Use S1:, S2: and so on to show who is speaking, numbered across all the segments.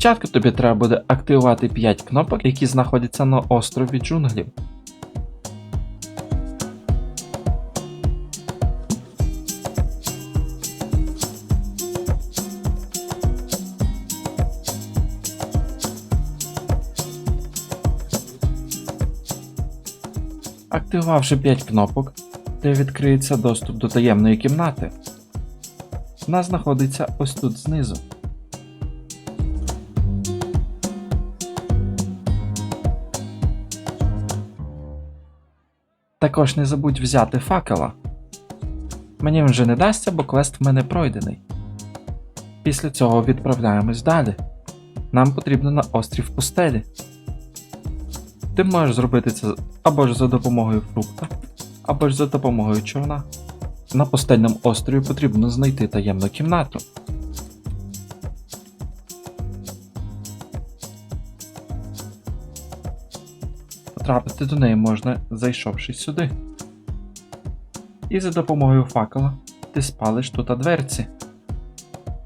S1: Спочатку тобі треба буде активувати 5 кнопок, які знаходяться на острові джунглів. Активувавши 5 кнопок, де відкриється доступ до таємної кімнати. Вона знаходиться ось тут знизу. Також не забудь взяти факела. Мені вже не дасться, бо квест в мене пройдений. Після цього відправляємось далі. Нам потрібно на острів пустелі. Ти можеш зробити це або ж за допомогою фрукта, або ж за допомогою човна. На пустельному острові потрібно знайти таємну кімнату. Потрапити до неї можна, зайшовши сюди. І за допомогою факела ти спалиш тут дверці,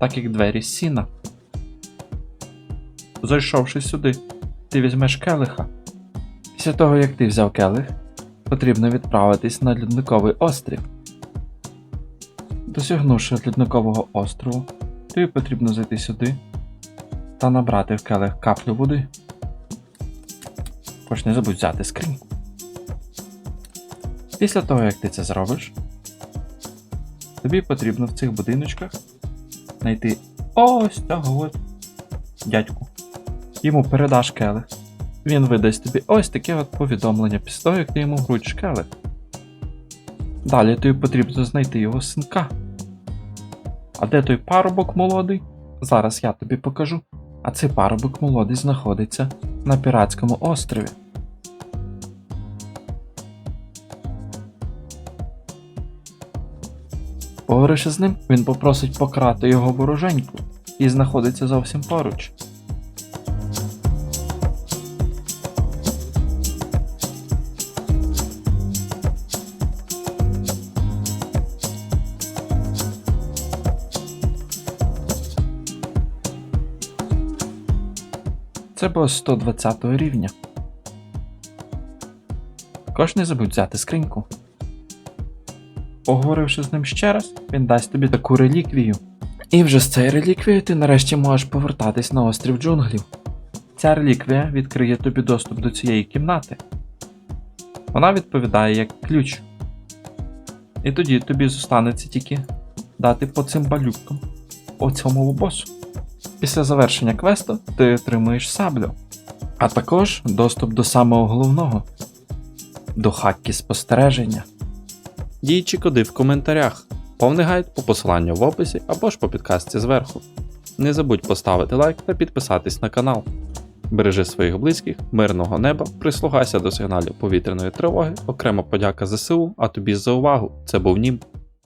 S1: так як двері сіна. Зайшовши сюди, ти візьмеш келиха. Після того, як ти взяв келих, потрібно відправитись на льодниковий острів. Досягнувши льодникового острову, тобі потрібно зайти сюди та набрати в келих каплю води. Також не забудь взяти скриньку. Після того, як ти це зробиш, тобі потрібно в цих будиночках знайти ось цього от дядьку. Йому передаш келих. Він видасть тобі ось таке от повідомлення після того, як ти йому вручиш келих. Далі тобі потрібно знайти його синка. А де той парубок молодий? Зараз я тобі покажу. А цей парубок молодий знаходиться на піратському острові. Поговоривши з ним, він попросить пократи його вороженьку і знаходиться зовсім поруч. Це бос 120 рівня. Також не забудь взяти скриньку. Поговоривши з ним ще раз, він дасть тобі таку реліквію. І вже з цією реліквією ти нарешті можеш повертатись на острів джунглів. Ця реліквія відкриє тобі доступ до цієї кімнати. Вона відповідає як ключ. І тоді тобі зостанеться тільки дати по цим балюкам по цьому босу. Після завершення квесту ти отримуєш саблю, а також доступ до самого головного до хакки спостереження.
S2: Діючі коди в коментарях. Повний гайд по посиланню в описі або ж по підказці зверху. Не забудь поставити лайк та підписатись на канал. Бережи своїх близьких, мирного неба, прислухайся до сигналів повітряної тривоги, окрема подяка ЗСУ, а тобі за увагу. Це був Нім.